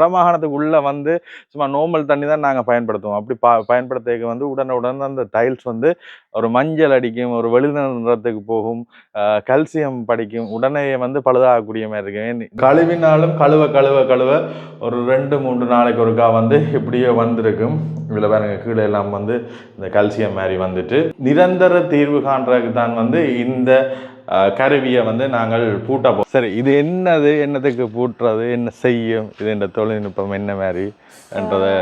வடமாகாணத்துக்கு உள்ளே வந்து சும்மா நோமல் தண்ணி தான் நாங்கள் பயன்படுத்துவோம். அப்படி பா பயன்படுத்துறதுக்கு வந்து உடனுடன் அந்த டைல்ஸ் வந்து ஒரு மஞ்சள் அடிக்கும் ஒரு வெளிநிறத்துக்கு போகும் கல்சியம் படிக்கும் உடனே வந்து பழுதாகக்கூடிய மாதிரி இருக்கு. கழுவினாலும் கழுவ கழுவ கழுவ ஒரு ரெண்டு மூன்று நாளைக்கு ஒருக்கா வந்து இப்படியே வந்திருக்கும். இதில் பாருங்க கீழே எல்லாம் வந்து இந்த கல்சியம் மாதிரி வந்துட்டு. நிரந்தர தீர்வு காண்றதுக்கு தான் வந்து இந்த கருவியை வந்து நாங்கள் பூட்ட சரி இது என்னது? என்னத்துக்கு பூட்டுறது? என்ன செய்யும்? இது என்ற தொழில்நுட்பம் என்ன மாதிரி? என்றதை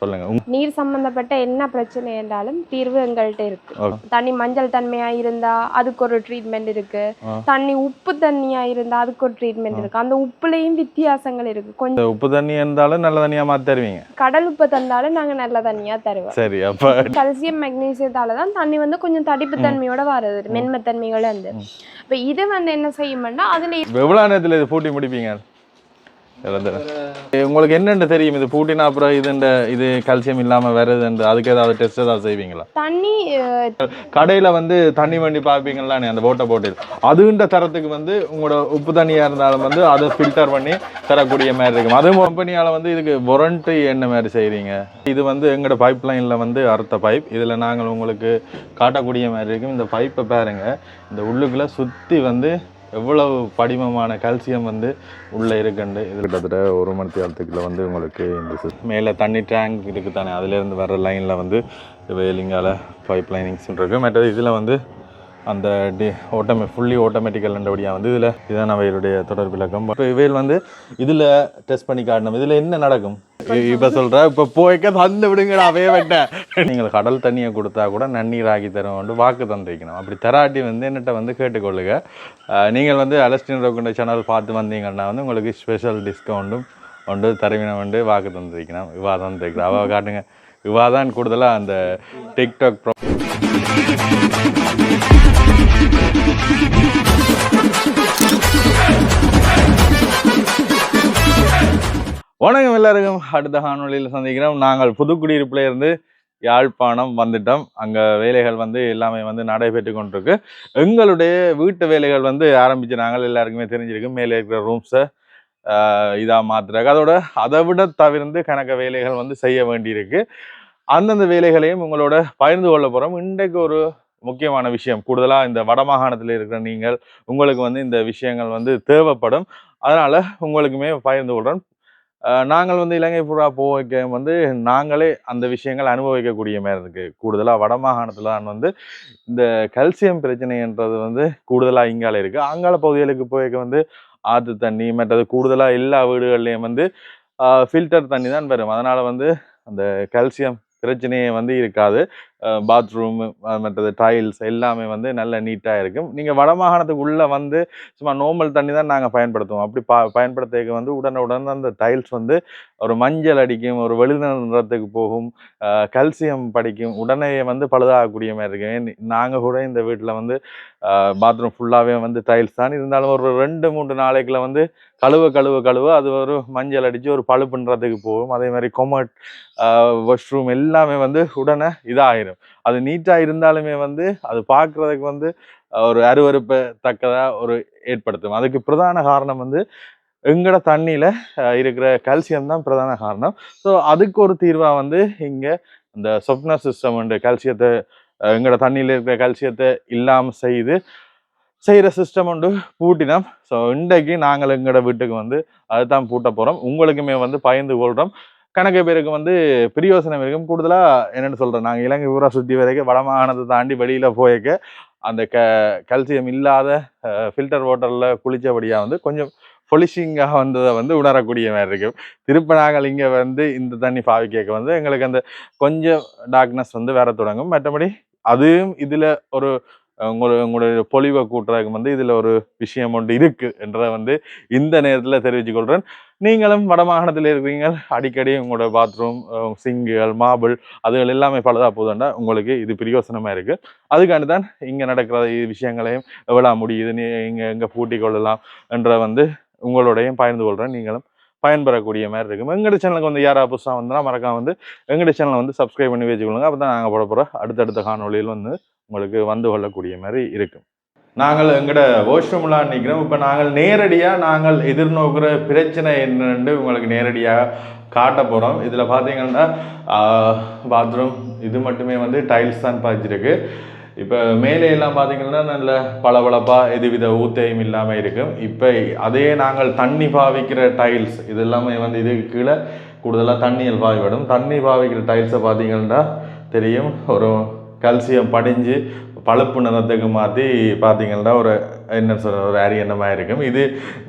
சொல்லுங்க. நீர் சம்பந்தப்பட்ட என்ன பிரச்சனை என்றாலும் தீர்வு எங்கள்கிட்ட இருக்கு. தண்ணி மஞ்சள் தன்மையா இருந்தா அதுக்கு ஒரு ட்ரீட்மெண்ட் இருக்கு. தண்ணி உப்பு தண்ணியா இருந்தா அதுக்கு ஒரு ட்ரீட்மெண்ட் இருக்கு. அந்த உப்புலயும் வித்தியாசங்கள் இருக்கு. கொஞ்சம் உப்பு தண்ணி இருந்தாலும் நல்ல தண்ணியாக மாற்றி தருவீங்க? கடல் உப்பு தந்தாலும் நாங்க நல்ல தண்ணியா தருவோம். சரி அப்போ கல்சியம் மெக்னீசியத்தால தான் தண்ணி வந்து கொஞ்சம் தடிப்பு தன்மையோட வருது. மென்மைத்தன்மையோட வந்து இப்ப இது வந்து என்ன செய்யும்னா அதுல எவ்வளோ நேரத்தில் இது பூட்டி முடிப்பீங்க. உங்களுக்கு என்னென்னு தெரியும்? இது பூட்டினா அப்புறம் இது இந்த இது கல்சியம் இல்லாமல் வருதுன்ற அதுக்கு ஏதாவது டெஸ்ட் ஏதாவது செய்வீங்களா? தண்ணி கடையில் வந்து தண்ணி வண்டி பார்ப்பீங்களா அந்த போட்டை. போட்டில் அதுன்ற தரத்துக்கு வந்து உங்களோட உப்பு தண்ணியாக இருந்தாலும் வந்து அதை ஃபில்டர் பண்ணி தரக்கூடிய மாதிரி இருக்கும். அதுவும் கம்பெனியால் வந்து இதுக்கு வாரண்டி என்ன மாதிரி செய்கிறீங்க இது வந்து எங்களோட பைப் லைனில் வந்து அறுத்த பைப் இதில் நாங்கள் உங்களுக்கு காட்டக்கூடிய மாதிரி இருக்கும். இந்த பைப்பை பாருங்க. இந்த உள்ளுக்குள்ளே சுற்றி வந்து எவ்வளவு படிமமான கல்சியம் வந்து உள்ளே இருக்குண்டு? இது கிட்டத்தட்ட ஒரு மணி நேரத்துக்குள்ள வந்து உங்களுக்கு இந்த மேலே தண்ணி டேங்க் இருக்கு தானே அதுலேருந்து வர லைனில் வந்து வேலிங்கால பைப் லைனிங்ஸ் இருக்கு. மற்றது இதில் வந்து அந்த டி ஓட்டமே ஃபுல்லி ஆட்டோமேட்டிக்கல் என்றபடியாக வந்து இதில் இதான் அவைகளுடைய தொடர் விளக்கம். இப்போ இவையில் வந்து இதில் டெஸ்ட் பண்ணி காட்டணும். இதில் என்ன நடக்கும்? இப்போ சொல்கிறேன் இப்போ போய்க்க தந்து விடுங்கடா அவைய வெட்டேன் நீங்கள் கடல் தண்ணியை கொடுத்தா கூட நன்னீர் ஆக்கி தருவோம் வாக்கு தந்திருக்கணும். அப்படி தராட்டி வந்து என்னட்ட வந்து கேட்டுக்கொள்ளுங்க. நீங்கள் வந்து அலஸ்டின் ரோக்குண்ட சேனல் பார்த்து வந்தீங்கன்னா வந்து உங்களுக்கு ஸ்பெஷல் டிஸ்கவுண்ட்டும் ஒன்று தருவினம் வந்து வாக்கு தந்திருக்கணும். இவா தந்திருக்கிறேன் அவ காட்டுங்க. இவா தான் கூடுதலாக அந்த டிக்டாக் ப்ரோ வணக்கம் எல்லாருக்கும். அடுத்த காணொளியில் சந்திக்கிறோம். நாங்கள் புதுக்குடியிருப்புல இருந்து யாழ்ப்பாணம் வந்துட்டோம். அங்கே வேலைகள் வந்து எல்லாமே வந்து நடைபெற்று கொண்டிருக்கு. எங்களுடைய வீட்டு வேலைகள் வந்து ஆரம்பித்து நாங்கள் எல்லாருக்குமே தெரிஞ்சிருக்கு. மேலே இருக்கிற ரூம்ஸை இதாக மாத்துறாங்க அதோட அதை விட தவிர்த்து கணக்க வேலைகள் வந்து செய்ய வேண்டியிருக்கு. அந்தந்த வேலைகளையும் உங்களோட பகிர்ந்து கொள்ள போகிறோம் இன்றைக்கு ஒரு முக்கியமான விஷயம். கூடுதலாக இந்த வடமாகாணத்தில் இருக்கிற நீங்கள் உங்களுக்கு வந்து இந்த விஷயங்கள் வந்து தேவைப்படும். அதனால் உங்களுக்குமே பகிர்ந்து கொள்கிறோம் நாங்கள் வந்து இலங்கை புறா போக வந்து நாங்களே அந்த விஷயங்கள் அனுபவிக்கக்கூடிய மாதிரி இருக்குது கூடுதலாக வடமாகாணத்தில் தான் வந்து இந்த கல்சியம் பிரச்சனைன்றது வந்து கூடுதலாக இங்கால இருக்குது அங்கால பகுதிகளுக்கு போய்க்க வந்து ஆற்று தண்ணி மற்றது கூடுதலாக எல்லா வீடுகள்லையும் வந்து ஃபில்டர் தண்ணி தான் வரும் அதனால் வந்து அந்த கல்சியம் பிரச்சனையே வந்து இருக்காது. பாத்ரூம் மற்றது டைல்ஸ் எல்லாமே வந்து நல்ல நீட்டாக இருக்கும். நீங்கள் வடமாகாணத்துக்கு உள்ளே வந்து சும்மா நோமல் தண்ணி தான் நாங்கள் பயன்படுத்துவோம். அப்படி பா பயன்படுத்துறதுக்கு வந்து உடனுடன் அந்த டைல்ஸ் வந்து ஒரு மஞ்சள் அடிக்கும் ஒரு வெளிநிறத்துக்கு போகும் கல்சியம் படிக்கும் உடனே வந்து பழுதாகக்கூடிய மாதிரி இருக்கும். நாங்கள் கூட இந்த வீட்டில் வந்து பாத்ரூம் ஃபுல்லாகவே வந்து டைல்ஸ் தான். இருந்தாலும் ஒரு ரெண்டு மூன்று நாளைக்குள்ள வந்து கழுவ கழுவ கழுவ அது ஒரு மஞ்சள் அடித்து ஒரு பழுப்புன்றதுக்கு போகும். அதே மாதிரி கொமட் வாஷ்ரூம் எல்லாமே வந்து உடனே இதாகிடும் அது நீட்டாக இருந்தாலுமே வந்து அது பார்க்குறதுக்கு வந்து ஒரு அருவருப்பை தக்கதாக ஒரு ஏற்படுத்தும். அதுக்கு பிரதான காரணம் வந்து எங்கட தண்ணியில் இருக்கிற கால்சியம் தான் பிரதான காரணம். ஸோ அதுக்கு ஒரு தீர்வாக வந்து இங்கே இந்த சொப்ன சிஸ்டம் உண்டு. கால்சியத்தை அஹ், எங்கட தண்ணியில் இருக்கிற கால்சியத்தை இல்லாமல் செய்து செய்கிற சிஸ்டம் உண்டு பூட்டினோம். ஸோ இன்றைக்கு நாங்கள் எங்களோட வீட்டுக்கு வந்து அதுதான் பூட்ட போகிறோம் உங்களுக்குமே வந்து பயந்து கொள்கிறோம் கணக்கு பேருக்கு வந்து பிரியோசனம் இருக்கும் கூடுதலாக என்னென்னு சொல்கிறேன் நாங்கள் இலங்கை ஊரா சுற்றி வரைக்கும் வடமாகாணத்தை தாண்டி வெளியில் போயிருக்க அந்த க கல்சியம் இல்லாத ஃபில்டர் வாட்டரில் குளித்தபடியாக வந்து கொஞ்சம் பொலிஷிங்காக வந்ததை வந்து உணரக்கூடிய மாதிரி இருக்கும் திருப்ப நாங்கள் இங்கே வந்து இந்த தண்ணி பாவிக்க வந்து எங்களுக்கு அந்த கொஞ்சம் டார்க்னஸ் வந்து வர தொடங்கும். மற்றபடி அதுவும் இதில் ஒரு உங்களோட உங்களுடைய பொலிவை கூட்டுறதுக்கு வந்து இதில் ஒரு விஷயம் ஒன்று இருக்கு என்றதை வந்து இந்த நேரத்தில் தெரிவித்துக் கொள்கிறேன் நீங்களும் வடமாகாணத்தில் இருக்கிறீங்க அடிக்கடி உங்களோட பாத்ரூம் சிங்குகள் மாபிள் அதுகள் எல்லாமே பழுதாக போதுண்டா உங்களுக்கு இது பிரயோசனமாக இருக்குது அதுக்காண்டி தான் இங்கே நடக்கிற விஷயங்களையும் எவ்வளோ முடியுது. நீ இங்கே இங்கே பூட்டி கொள்ளலாம் என்ற வந்து உங்களோடையும் பகிர்ந்து கொள்கிறேன் நீங்களும் பயன்பெறக்கூடிய மாதிரி இருக்கும். எங்கட சேனலுக்கு வந்து யாராவது புதுசாக வந்தால் மறக்காம வந்து எங்கட சேனலை வந்து சப்ஸ்கிரைப் பண்ணி வச்சுக்கொள்ளுங்க. அப்போ தான் நாங்கள் போட போகிற அடுத்தடுத்த காணொலியில் வந்து உங்களுக்கு வந்து கொள்ளக்கூடிய மாதிரி இருக்கும். நாங்கள் எங்கட வாஷ்ரூம்ல நிற்கிறோம் இப்போ நாங்கள் நேரடியாக நாங்கள் எதிர்நோக்கிற பிரச்சனை என்னென்று உங்களுக்கு நேரடியாக காட்ட போகிறோம் இதில் பார்த்தீங்கன்னா பாத்ரூம் இது மட்டுமே வந்து டைல்ஸ் தான் பாய்ச்சிருக்கு. இப்போ மேலே எல்லாம் பார்த்தீங்கன்னா நல்ல பளபளப்பாக எதுவித ஊத்தையும் இல்லாமல் இருக்கும். இப்போ அதே நாங்கள் தண்ணி பாவிக்கிற டைல்ஸ் இது எல்லாமே வந்து இதுக்கு கீழே கூடுதலாக தண்ணியில் பாய்விடும் தண்ணி பாவிக்கிற டைல்ஸை பார்த்தீங்கன்னா தெரியும் ஒரு கல்சியம் படிஞ்சு பழுப்பு நிறத்துக்கு மாற்றி பார்த்தீங்கன்னா ஒரு என்ன சொல்ற ஒரு அரியணமாக இருக்கும். இது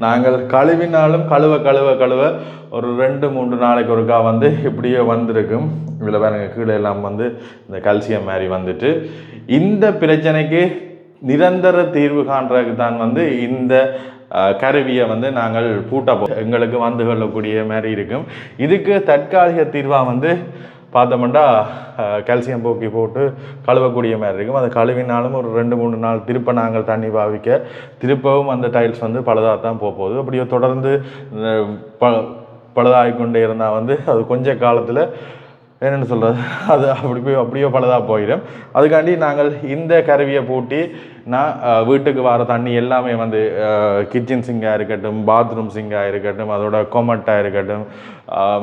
நாங்கள் கழுவினாலும் கழுவ கழுவ கழுவ ஒரு ரெண்டு மூன்று நாளைக்கு ஒருக்கா வந்து இப்படியே வந்திருக்கும். இதில் பாருங்க கீழே எல்லாம் வந்து இந்த கல்சியம் மாதிரி வந்துட்டு. இந்த பிரச்சனைக்கு நிரந்தர தீர்வு காண்றதுக்கு தான் வந்து இந்த கருவியை வந்து நாங்கள் பூட்டப்போ எங்களுக்கு வந்து கொள்ளக்கூடிய மாதிரி இருக்கும். இதுக்கு தற்காலிக தீர்வாக வந்து பார்த்தோம்னா கால்சியம் போக்கி போட்டு கழுவக்கூடிய மாதிரி இருக்கும். அதை கழுவினாலும் ஒரு ரெண்டு மூணு நாள் திருப்ப நாங்கள் தண்ணி பாவிக்க திருப்பவும் அந்த டைல்ஸ் வந்து பழுதாக தான் போக போகுது. அப்படியே தொடர்ந்து ப பழுதாகிக்கொண்டே இருந்தால் வந்து அது கொஞ்ச காலத்தில் என்னென்னு சொல்கிறது அது அப்படி போய் அப்படியே பழுதாக போயிடும். அதுக்காண்டி நாங்கள் இந்த கருவியை பூட்டி நான் வீட்டுக்கு வர தண்ணி எல்லாமே வந்து கிச்சன் சிங்காக இருக்கட்டும் பாத்ரூம் சிங்காக இருக்கட்டும் அதோட கொமட்டாக இருக்கட்டும்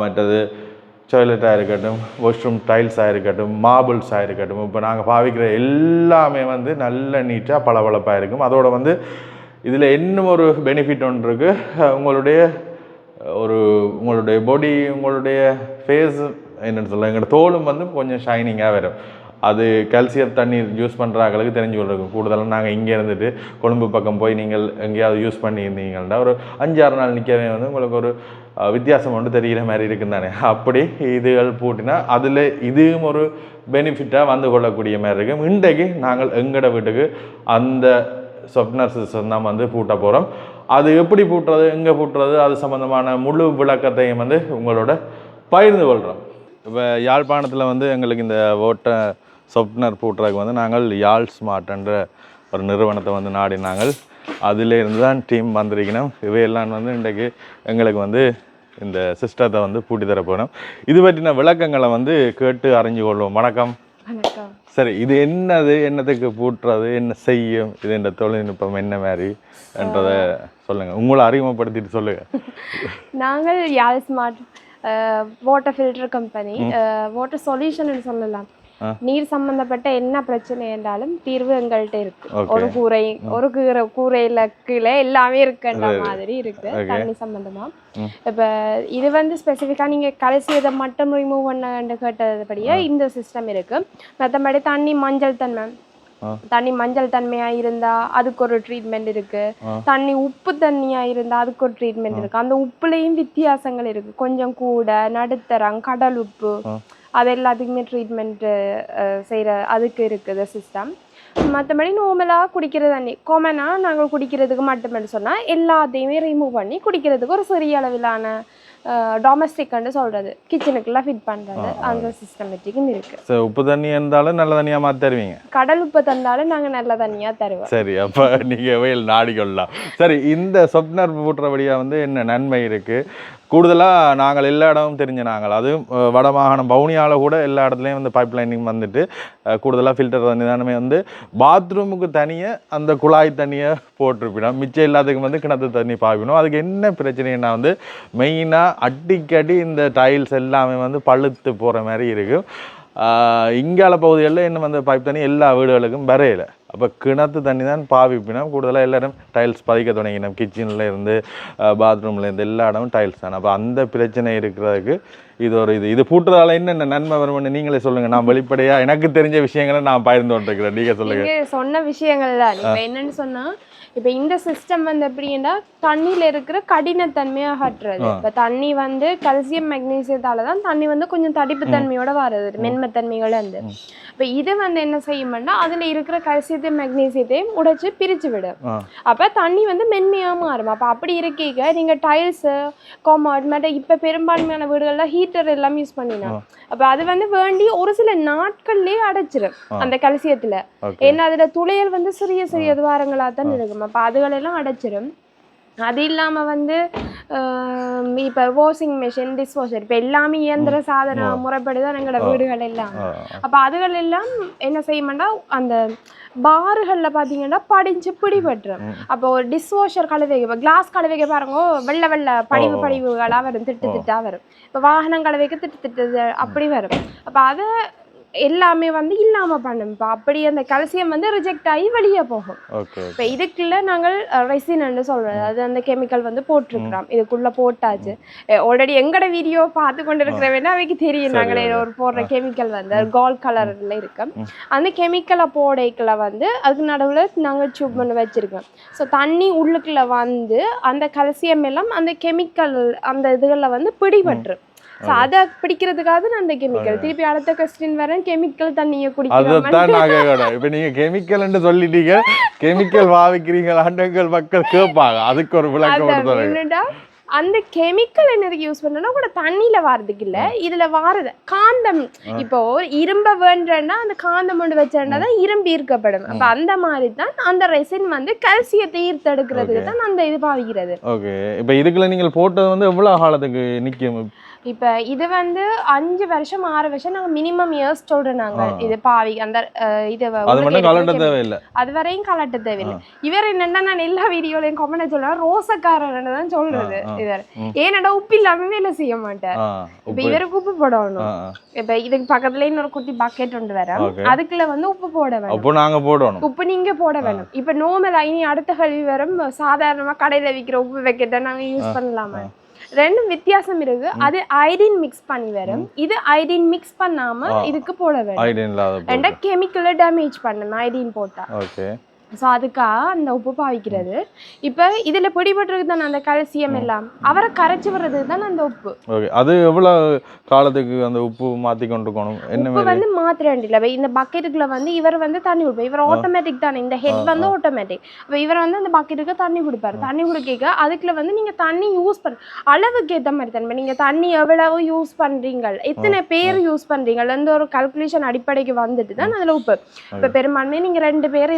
மற்றது டாய்லெட்டாக இருக்கட்டும் வாஷ்ரூம் டைல்ஸாக இருக்கட்டும் மார்பிள்ஸாக இருக்கட்டும் இப்போ நாங்கள் பாவிக்கிற எல்லாமே வந்து நல்ல நீட்டாக பளபளப்பாக இருக்கும். அதோட வந்து இதில் இன்னும் ஒரு பெனிஃபிட் ஒன்று இருக்குது உங்களுடைய ஒரு உங்களுடைய பாடி உங்களுடைய ஃபேஸ் என்னென்னு சொல்ல எங்களோட தோலும் வந்து கொஞ்சம் ஷைனிங்காக வரும். அது கால்சியம் தண்ணீர் யூஸ் பண்ணுறாங்களுக்கு தெரிஞ்சு கொள்ளுங்க கூடுதலாக நாங்கள் இங்கே இருந்துட்டு கொழும்பு பக்கம் போய் நீங்கள் எங்கேயாவது யூஸ் பண்ணியிருந்தீங்கன்னா ஒரு அஞ்சாறு நாள் நிற்கவே வந்து உங்களுக்கு ஒரு வித்தியாசம் ஒன்று தெரிகிற மாதிரி இருக்கு தானே அப்படி இதுகள் பூட்டினா அதில் இதுவும் ஒரு பெனிஃபிட்டாக வந்து கொள்ளக்கூடிய மாதிரி இருக்கும். இன்றைக்கு நாங்கள் எங்கட வீட்டுக்கு அந்த சொப்னர் சிஸ்டம் தான் வந்து பூட்ட போகிறோம் அது எப்படி பூட்டுறது எங்கே பூட்டுறது அது சம்மந்தமான முழு விளக்கத்தையும் வந்து உங்களோட பகிர்ந்து கொள்கிறோம் இப்போ யாழ்ப்பாணத்தில் வந்து எங்களுக்கு இந்த ஓட்ட சொப்னர் பூட்டுறதுக்கு வந்து நாங்கள் யாழ் ஸ்மார்ட்ன்ற ஒரு நிறுவனத்தை வந்து நாடினாங்கள். அதில் இருந்து தான் டீம் வந்திருக்கணும். இவையெல்லாம் வந்து இன்றைக்கு எங்களுக்கு வந்து இந்த சிஸ்டத்தை வந்து பூட்டி தர போகிறோம் இது பற்றின விளக்கங்களை வந்து கேட்டு அறிஞ்சு கொள்வோம். வணக்கம். சரி இது என்னது? என்னத்துக்கு பூட்டுறது? என்ன செய்யும்? இது இந்த தொழில்நுட்பம் என்ன மாதிரி என்றதை சொல்லுங்க. உங்களை அறிமுகப்படுத்திட்டு சொல்லுங்க. நாங்கள் Yarl smart water filter company water solution சொல்லலாம். நீர் சம்பந்தப்பட்ட என்ன பிரச்சனை என்றாலும் தீர்வு எங்கள்கிட்ட இருக்கு. ஒரு கூரை ஒரு கூரை கூரையில கீழே எல்லாமே இருக்குன்ற மாதிரி இருக்கு. தண்ணி சம்பந்தமா. இப்ப இது வந்து ஸ்பெசிஃபிக்கா நீங்க கடைசியதை மட்டும் ரிமூவ் பண்ண கேட்டதுபடியே இந்த சிஸ்டம் இருக்கு. மற்றபடி தண்ணி மஞ்சள் தன்மை. தண்ணி மஞ்சள் தன்மையா இருந்தா அதுக்கு ஒரு ட்ரீட்மெண்ட் இருக்கு. தண்ணி உப்பு தண்ணியா இருந்தா அதுக்கு ஒரு ட்ரீட்மெண்ட் இருக்கு. அந்த உப்புலயும் வித்தியாசங்கள் இருக்கு. கொஞ்சம் கூட நடுத்தரம் கடல் உப்பு. அது எல்லாத்துக்குமே ட்ரீட்மெண்ட் செய்யற அதுக்கு இருக்குது சிஸ்டம் மற்றபடி நார்மலாக குடிக்கிற தண்ணி. காமனாக நாங்கள் குடிக்கிறதுக்கு மட்டுமே சொன்னால் எல்லாத்தையுமே ரிமூவ் பண்ணி குடிக்கிறதுக்கு ஒரு சிறிய அளவிலான டொமஸ்டிக்னு சொல்றது. கிச்சனுக்குலாம் ஃபிட் பண்றது. அந்த சிஸ்டமேட்டிக்கும் இருக்கு. சரி உப்பு தண்ணி இருந்தாலும் நல்ல தண்ணியாக மாற்றி தருவீங்க? கடல் உப்பு தந்தாலும் நாங்க நல்ல தண்ணியா தருவோம். சரி அப்போ நீங்கள் வெயில் நாடிக்கொள்ளலாம். சரி இந்த சொப்னர் பூட்டுறபடியாக வந்து என்ன நன்மை இருக்குது கூடுதலாக நாங்கள் எல்லா இடமும் தெரிஞ்ச நாங்கள். அதுவும் வடமாகாணம் பவுனியாவில் கூட எல்லா இடத்துலையும் வந்து பைப் லைனிங் வந்துட்டு கூடுதலாக ஃபில்டர் தண்ணி தானே வந்து பாத்ரூமுக்கு தனியாக அந்த குழாய் தண்ணியை போட்டிருப்பினோம் மிச்சம் எல்லாத்துக்கும் வந்து கிணத்து தண்ணி பாய்ப்பினோம் அதுக்கு என்ன பிரச்சனைன்னா வந்து மெயினாக அடிக்கடி இந்த டைல்ஸ் எல்லாமே வந்து பழுத்து போகிற மாதிரி இருக்கும். இங்கால பகுதிகளில் இன்னும் வந்து பைப் தண்ணி? எல்லா வீடுகளுக்கும் வரையலை. அப்போ கிணத்து தண்ணி தான் பாவிப்பினோம் கூடுதலாக எல்லாரும் டைல்ஸ் பதிக்க தொடங்கினோம். கிச்சனில் இருந்து பாத்ரூமில் இருந்து எல்லா இடமும் டைல்ஸ் தான். அப்போ அந்த பிரச்சனை இருக்கிறதுக்கு இது ஒரு இது. இது பூட்டுறதால என்னென்ன நன்மை வரும்னு நீங்களே சொல்லுங்கள் நான் வெளிப்படையாக எனக்கு தெரிஞ்ச விஷயங்களை நான் பகிர்ந்து கொண்டிருக்கிறேன். நீங்க சொன்ன விஷயங்கள் தான். இப்ப என்னன்னு சொன்னா இப்ப இந்த சிஸ்டம் வந்து எப்படின்னா தண்ணியில இருக்கிற கடினத்தன்மையை அகற்றுறது இப்ப தண்ணி வந்து கல்சியம் மெக்னீசியத்தால தான் தண்ணி வந்து கொஞ்சம் தடிப்பு தன்மையோட வருது மென்மைத்தன்மைகள் வந்து இப்ப இது வந்து என்ன செய்யும்னா அதுல இருக்கிற கல்சியத்தையும் மெக்னீசியத்தையும் உடைச்சு பிரிச்சு விடும் அப்ப தண்ணி வந்து மென்மையா மாறும். அப்ப அப்படி இருக்கீங்க நீங்க டைல்ஸ் காமர்ட் மற்ற இப்ப பெரும்பான்மையான வீடுகள்ல ஹீட்டர் எல்லாம் யூஸ் பண்ணினாங்க அப்ப அது வந்து வேண்டி ஒரு சில நாட்கள்லயே அடைச்சிரும் அந்த கல்சியத்துல ஏன்னா அதுல துளையல் வந்து சிறிய சிறிய துவாரங்களா தான் இருக்கும். அப்ப அதுகளெல்லாம் அடைச்சிரும். அது இல்லாம வந்து இப்போ வாஷிங் மிஷின் டிஷ் வாஷர் இப்போ எல்லாமே இயந்திர சாதன முறைப்படி தான் எங்களோட வீடுகள் எல்லாம் அப்போ அதுகள் எல்லாம் என்ன செய்யமாட்டா அந்த பாறுகளில் பார்த்தீங்கன்னா படிஞ்சு பிடிபட்டுரும் அப்போ ஒரு டிஷ் வாஷர் கழுவைக்கு இப்போ கிளாஸ் கழுவைக்கு பாருங்க வெள்ளை வெள்ளை படிவு. படிவுகளாக வரும் திட்டு திட்டா வரும் இப்போ வாகனம் கழுவைக்கு திட்டு திட்டு அப்படி வரும் அப்போ அதை எல்லாமே வந்து இல்லாம பண்ணும். இப்போ அப்படி அந்த கல்சியம் வந்து ரிஜெக்ட் ஆகி வெளியே போகும். இப்போ இதுக்குள்ள நாங்கள் ரெசினன்னு சொல்றது அது அந்த கெமிக்கல் வந்து போட்டிருக்கிறோம். இதுக்குள்ள போட்டாச்சு. ஆல்ரெடி எங்கட வீடியோ பார்த்து கொண்டு இருக்கிறவனா அவைக்கு தெரியும். நாங்களே. ஒரு போடுற கெமிக்கல் வந்து கோல்ட் கலர்ல இருக்கு அந்த கெமிக்கலை போடைக்குள்ள வந்து அதுக்கு நடுவுல நாங்கள் டியூப் பண்ணி வச்சிருக்கோம். ஸோ தண்ணி உள்ளுக்குள்ள வந்து அந்த கல்சியம் எல்லாம் அந்த கெமிக்கல் அந்த இதுகளில் வந்து பிடிபட்டுரும். ஸோ அதை பிடிக்கிறதுக்காக நான் அந்த கெமிக்கல் திருப்பி அடுத்த கொஸ்டின் வரேன் கெமிக்கல் தண்ணியை குடிக்கிறோம் அதைத்தான் நான் கேட்கணும் இப்ப நீங்க கெமிக்கல்னு சொல்லிட்டீங்க. கெமிக்கல் பாவிக்கிறீங்களான்னு எங்கள் மக்கள் கேட்பாங்க. அதுக்கு ஒரு விளக்கம் அந்த கெமிக்கல் என்னதுக்கு யூஸ் பண்ணனா கூட தண்ணியில வாரதுக்கு இல்ல இதுல வாரது. காந்தம். இப்போ இரும்ப வேண்டா அந்த காந்தம் கொண்டு வச்சேன்னா தான் இரும்பு ஈர்க்கப்படும் அப்ப அந்த மாதிரி தான் அந்த ரெசின் வந்து கல்சியத்தை ஈர்த்தெடுக்கிறதுக்கு தான் அந்த இது பாவிக்கிறது. ஓகே. இப்ப இதுக்குள்ள நீங்கள் போட்டது வந்து எவ்வளவு காலத்துக்கு நிக்கும்? இப்ப இது வந்து அஞ்சு வருஷம் ஆறு வருஷம் நாங்க மினிமம் இயர்ஸ் சொல்றோம் நாங்க. இது பாவி அந்த இது அது வரையும் கலட்ட தேவையில்லை. இவர் என்னன்னா நான் எல்லா வீடியோலையும் கமெண்ட் சொல்றேன் ரோசக்காரன் தான் சொல்றது. இவர். ஏன்னடா உப்பு இல்லாம வேலை செய்ய மாட்டார். ஆ இப்ப உப்பு. இவருக்கு உப்பு போடணும். இப்ப இதுக்கு பக்கத்துல இன்னொரு குட்டி பக்கெட் ஒன்று வர Okay. அதுக்குள்ள வந்து உப்பு போட வேணும். அப்போ நாங்க போடணும். உப்பு நீங்க போட வேணும். இப்ப நோமல் இனி அடுத்த கல்வி வரும். சாதாரணமா கடையில விக்கிற உப்பு வைக்கட்ட நாங்க யூஸ் பண்ணலாமா? ரெண்டும் வித்தியாசம் இருக்கு. அது ஐடின் மிக்ஸ் பண்ணி வரும். இது ஐடின் மிக்ஸ் பண்ணாம. இதுக்கு போட வேணும் ரெண்டா கெமிக்கலை டேமேஜ் பண்ணும் ஐடின் போட்டா. ஓகே. ஸோ அதுக்காக அந்த உப்பு பாவிக்கிறது. இப்போ இதுல பிடிபட்டிருக்கு தானே அந்த கல்சியம் எல்லாம்? அவரை கரைச்சி வர்றதுக்கு தானே அந்த உப்பு? ஓகே அது எவ்வளவு காலத்துக்கு அந்த உப்பு மாத்தி கொண்டு இருக்கணும் என்ன வந்து மாத்திர வேண்டியல இப்ப இந்த பக்கெட்டுக்குள்ள வந்து இவர் வந்து தண்ணி கொடுப்பார். இவர் ஆட்டோமேட்டிக் தானே. இந்த ஹெட் வந்து ஆட்டோமேட்டிக் இப்போ இவர் வந்து அந்த பக்கெட்டுக்கு தண்ணி கொடுப்பாரு. தண்ணி குடிக்க அதுக்குள்ள வந்து நீங்க தண்ணி யூஸ் பண்ண அளவுக்கு ஏத்த மாதிரி தண்ணி நீங்க தண்ணி எவ்வளவு யூஸ் பண்றீங்க எத்தனை பேர் யூஸ் பண்றீங்க அந்த ஒரு கல்குலேஷன் அடிப்படைக்கு வந்துட்டு தான் அதுல உப்பு. இப்ப பெரும்பான்மை நீங்க ரெண்டு பேர்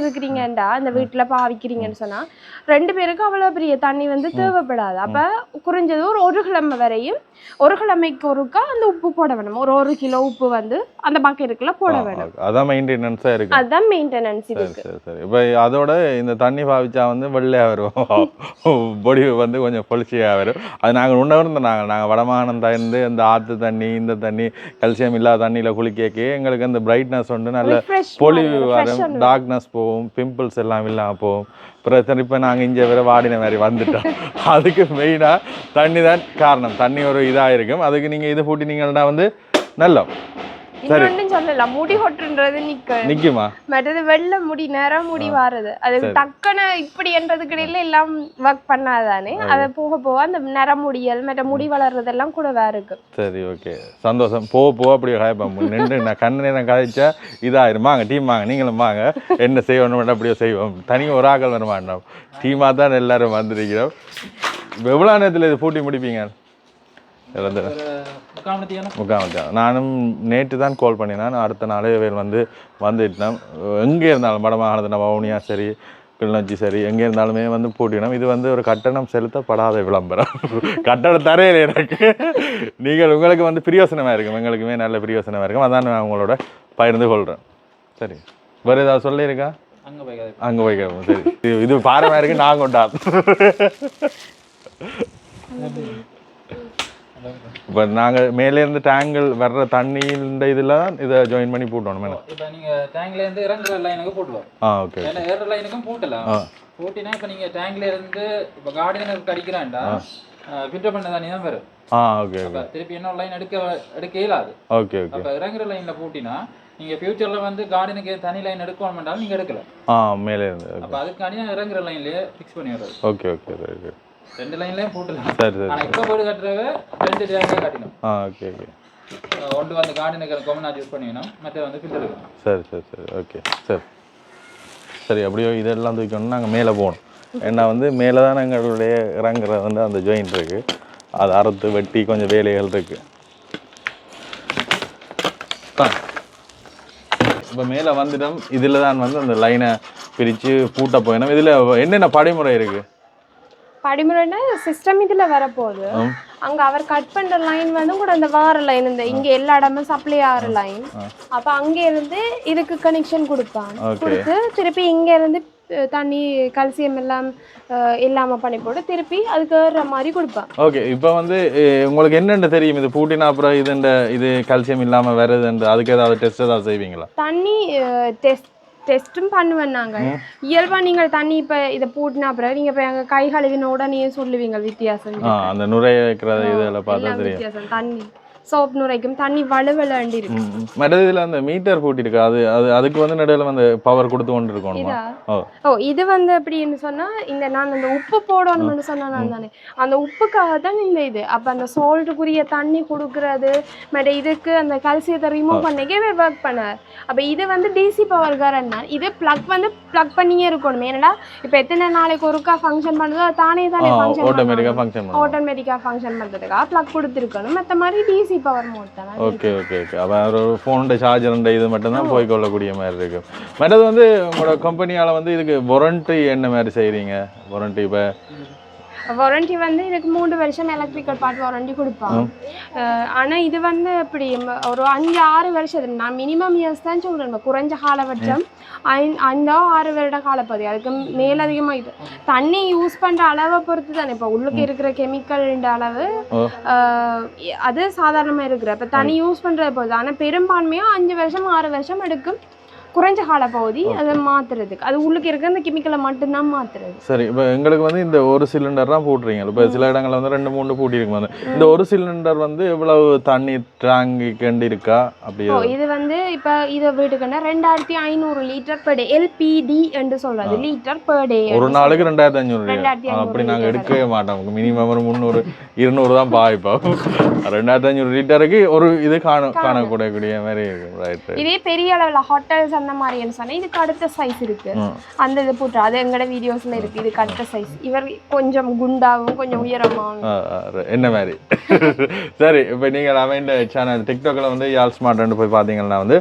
இருக்கிறீங்கடா இந்த வீட்டுல பாவிக்கிறீங்கன்னு சொன்னா ரெண்டு பேருக்கு அவ்வளவு பெரிய தண்ணி வந்து தேவைப்படாது. அப்ப குறைஞ்சது ஒரு ஒரு கிழமை வரையும் ஒரு கிழமைக்கு ஒருக்கா அந்த உப்பு போட வேணும். ஒரு ஒரு கிலோ உப்பு வந்து அந்த பக்கெட்டுக்குள்ள போட வேணும். அதான் மெயின்டெனன்ஸா இருக்கு. அதுதான் மெயின்டெனன்ஸ் சரி இதுக்கு. சரி சரி. இப்போ அதோட இந்த தண்ணி பாவிச்சா வந்து வெள்ளையா வரும். பொடி வந்து கொஞ்சம் பொலிச்சியா வரும். அது நாங்கள் உணர்ந்து நாங்கள் நாங்கள் வடமாகாணம் தந்து இந்த ஆற்று தண்ணி இந்த தண்ணி கல்சியம் இல்லாத தண்ணியில குளிக்க எங்களுக்கு அந்த பிரைட்னஸ் வந்து நல்ல பொலிவு வரும் டார்க்னஸ் போகும் பிம்பிள்ஸ் எல்லாம் இல்லாமல் போகும். பிரச்சனை இப்போ நாங்கள் இங்கே வேறு வாடின மாதிரி வந்துட்டோம். அதுக்கு மெயினாக தண்ணி தான் காரணம். தண்ணி ஒரு இதாக இருக்கும் அதுக்கு நீங்கள் இது பூட்டினீங்கன்னா வந்து நல்ல இன்னொன்னும் சொல்லலாம் முடி கொட்டுன்றது நிக்க. நிற்குமா மற்றது வெள்ளை முடி நிற முடி வாருது. அது டக்குன்னு இப்படி என்றதுக்கு இடையில எல்லாம் ஒர்க் பண்ணாதானே? அதை போக போக அந்த நிற முடியல் மற்ற முடி வளர்றதெல்லாம் கூட வேற இருக்கு. சரி ஓகே. சந்தோஷம். போக போக அப்படி காய்ப்பேன் நின்று நான் கண்ணு நேரம் காய்ச்சா இதாயிரும். வாங்க டீம் வாங்க நீங்களும் வாங்க. என்ன செய்யணும் அப்படியே செய்வோம். தனியாக ஒரு ஆக்கள் வர மாட்டோம். டீமாக தான் எல்லாரும் வந்திருக்கிறோம். எவ்வளோ நேரத்தில் இது பூட்டி முடிப்பீங்க? இறந்து முக்காமத்தியான முக்காமத்தா நானும் நேற்று தான் கால் பண்ணினேன் அடுத்த நாளே பேர் வந்து வந்துட்டோம் எங்கே இருந்தாலும் வடமாகாணத்தில் வவுனியா சரி கிளிநொச்சி சரி எங்கே இருந்தாலுமே வந்து பூட்டினோம் இது வந்து ஒரு கட்டணம் செலுத்தப்படாத விளம்பரம். கட்டணம் தரையில் எனக்கு. நீங்கள் உங்களுக்கு வந்து பிரியோசனமாக இருக்கும். எங்களுக்குமே நல்ல பிரியோசனமாக இருக்கும். அதான் நான் உங்களோட பகிர்ந்து கொள்கிறேன் சரி. வேறு ஏதாவது சொல்லியிருக்கா? அங்க போய் அங்கே போய் சரி. இது- இது பாரமாக இருக்கு நான் கொண்டாடு இப்போ நாங்கள் மேலேருந்து டேங்கிள் வர்ற தண்ணியின் இதில் தான் இதை ஜாயின் பண்ணி போட்டோம் என்ன இப்ப நீங்க டேங்க்ல இருந்து இறங்குற லைனுக்கு போட்டுருவோம் ஆ ஓகே ஏன்னா ஏற லைனுக்கும் போட்டலாம். போட்டினா இப்ப நீங்க டேங்க்ல இருந்து இப்ப கார்டனுக்கு அடிக்கிறான்டா ஃபில்டர் பண்ண தண்ணி தான் வரும். ஆ ஓகே திருப்பி இன்னொரு லைன் எடுக்க எடுக்க இயலாது. ஓகே ஓகே அப்ப இறங்குற லைன்ல போட்டினா நீங்க ஃபியூச்சர்ல வந்து கார்டனுக்கு தனி லைன் எடுக்கணும்னாலும் நீங்க எடுக்கல ஆ மேலே இருந்து ஓகே அப்ப அதுக்காண்டி இறங்குற லைன்லயே ஃபிக்ஸ் பண்ணி விடுறது ஓகே ஓகே சரி ரெண்டு லைன்லயும் போட்டுலாம் சரி சரி ஆனா இப்ப வீடு கட்டுறவ ரெண்டு டேங்காக கட்டணும் ஆ ஓகே ஓகே ஒன்று வந்து கார்டனுக்கு கொமனாக யூஸ் பண்ணிக்கணும் மற்ற வந்து ஃபில்டர் சரி சரி சரி ஓகே சரி. சரி அப்படியே இதெல்லாம் தூக்கணும் நாங்கள் மேலே போகணும். ஏன்னா வந்து மேலே தான் எங்களுடைய இறங்குறது வந்து அந்த ஜாயிண்ட் இருக்கு. அது அறுத்து வெட்டி கொஞ்சம் வேலைகள் இருக்கு. இப்போ மேலே வந்துட்டோம் இதில் தான் வந்து அந்த லைனை பிரித்து பூட்ட போயிடும் இதில் என்னென்ன படிமுறை இருக்கு? படிமுறைன்னா சிஸ்டம் இதுல வரப்போகுது. அங்க அவர் கட் பண்ற லைன் வந்து கூட அந்த வார லைன் இந்த இங்க எல்லா இடமும் சப்ளை ஆகிற லைன் அப்ப அங்க இருந்து இதுக்கு கனெக்ஷன் கொடுப்பான். Okay. கொடுத்து திருப்பி இங்க இருந்து அஹ், தண்ணி கல்சியம் எல்லாம் இல்லாம பண்ணி போட்டு திருப்பி அதுக்கு ஏறுற மாதிரி கொடுப்பான். ஓகே. இப்போ வந்து உங்களுக்கு என்னென்ன தெரியும்? இது பூட்டினா அப்புறம் இது இது கால்சியம் இல்லாமல் வருதுன்ற அதுக்கு ஏதாவது டெஸ்ட் ஏதாவது செய்வீங்களா? தண்ணி டெஸ்ட் டெஸ்ட்டும் பண்ணுவேன் நாங்க. இயல்பா நீங்கள் தண்ணி இப்ப இதை பூட்டினா அப்புறம் நீங்க இப்ப எங்க கை கழுவின உடனே சொல்லுவீங்க வித்தியாசம். அந்த நுரைய இருக்கிற இதெல்லாம் பார்த்தா தெரியும். வித்தியாசம். தண்ணி. சோப் நுரைக்கும் தண்ணி வலுவலண்டி இருக்கு ம், ம். மற்றது இதில் அந்த மீட்டர் பூட்டிருக்கு. அது அது அதுக்கு வந்து நடுவில் வந்து பவர் கொடுத்து கொண்டு இருக்கணுமா ஓ. இது வந்து எப்படின்னு சொன்னா இந்த நான் அந்த உப்பு போடணும்னு சொன்னா நான் தானே. அந்த உப்புக்காக தான் இந்த இது. அப்ப அந்த சால்ட்டுக்குரிய தண்ணி கொடுக்கறது மற்ற இதுக்கு அந்த கல்சியத்தை ரிமூவ் பண்ணிக்கே ஒர்க் பண்ணார். அப்ப இது வந்து டிசி பவர் கரண்ட் இது பிளக் வந்து பிளக் பண்ணியே இருக்கணும். ஏன்னா இப்ப எத்தனை நாளைக்கு ஒருக்கா ஃபங்க்ஷன் பண்ணுதோ தானே தானே ஃபங்க்ஷன் ஆட்டோமேட்டிக்காக ஃபங்க்ஷன் ஆட்டோமேட்டிக்கா ஃபங்க்ஷன் பண்றதுக்காக பிளக் கொடுத்துருக்கணும். மற்ற மாதிரி DC power mode okay okay okay அப்போ ஒரு ஃபோனுடைய சார்ஜர் இது மட்டும்தான் போய் கொள்ளக்கூடிய மாதிரி இருக்கு மற்றது வந்து உங்களோட கம்பெனியால் வந்து இதுக்கு வாரண்டி என்ன மாதிரி செய்கிறீங்க வாரண்டி இப்போ வாரண்டி வந்து இதுக்கு மூணு வருஷம் எலக்ட்ரிக்கல் பார்ட் வாரண்டி கொடுப்பாங்க அஹ் ஆனா இது வந்து இப்படி ஒரு அஞ்சு ஆறு வருஷம் நான் மினிமம் இயர்ஸ் தான் இப்ப குறைஞ்ச காலபட்சம். ஐந்து ஆறு வருட காலப்பகுதி அதுக்கு மேலதிகமா இது. தண்ணி யூஸ் பண்ற அளவை பொறுத்து தானே இப்போ உள்ளுக்கு இருக்கிற கெமிக்கல் அளவு அது சாதாரணமா இருக்கிற இப்ப தண்ணி யூஸ் பண்றத பொறுத்து ஆனா பெரும்பான்மையா அஞ்சு வருஷம் ஆறு வருஷம் எடுக்கும். குறைஞ்ச காலப்பகுதி அதை மாத்துறதுக்கு. அது உள்ளுக்கு இருக்கிற அந்த கெமிக்கலை மட்டும்தான் மாத்துறது. சரி இப்போ எங்களுக்கு வந்து இந்த ஒரு சிலிண்டர் தான் போட்டுறீங்க இப்போ சில இடங்கள்ல வந்து ரெண்டு மூணு பூட்டிருக்கு வந்து. இந்த ஒரு சிலிண்டர் வந்து எவ்வளவு தண்ணி டாங்கி கண்டு இருக்கா அப்படி இது வந்து இப்ப இத வீட்டுக்குன்னா ரெண்டாயிரத்தி ஐநூறு லிட்டர் per டே எல்பிடி என்று சொல்றது. லிட்டர் per டே ஒரு நாளுக்கு ரெண்டாயிரத்தி ரெண்டாயிரத்தி அப்படி ஐநூறு நாங்கள். எடுக்கவே மாட்டோம். மினிமம் ஒரு முந்நூறு இருநூறு தான் பாய்ப்போம் ரெண்டாயிரத்தி அஞ்சூறு லிட்டருக்கு ஒரு இது காண காணக்கூடக்கூடிய மாதிரி இருக்கு ரைட் இதே பெரிய அளவுல ஹோட்டல்ஸ் அந்த சொன்னா இதுக்கு அடுத்த சைஸ் இருக்கு. அந்த இது போட்டு அது எங்கட வீடியோஸ்ல இருக்கு இதுக்கு அடுத்த சைஸ் இவர் கொஞ்சம் குண்டாவும் கொஞ்சம் உயரமாவும். என்ன மாதிரி? சரி இப்போ நீங்கள் அவன் சேனல் டிக்டாக்ல வந்து யாழ் ஸ்மார்ட் போய் பார்த்தீங்கன்னா வந்து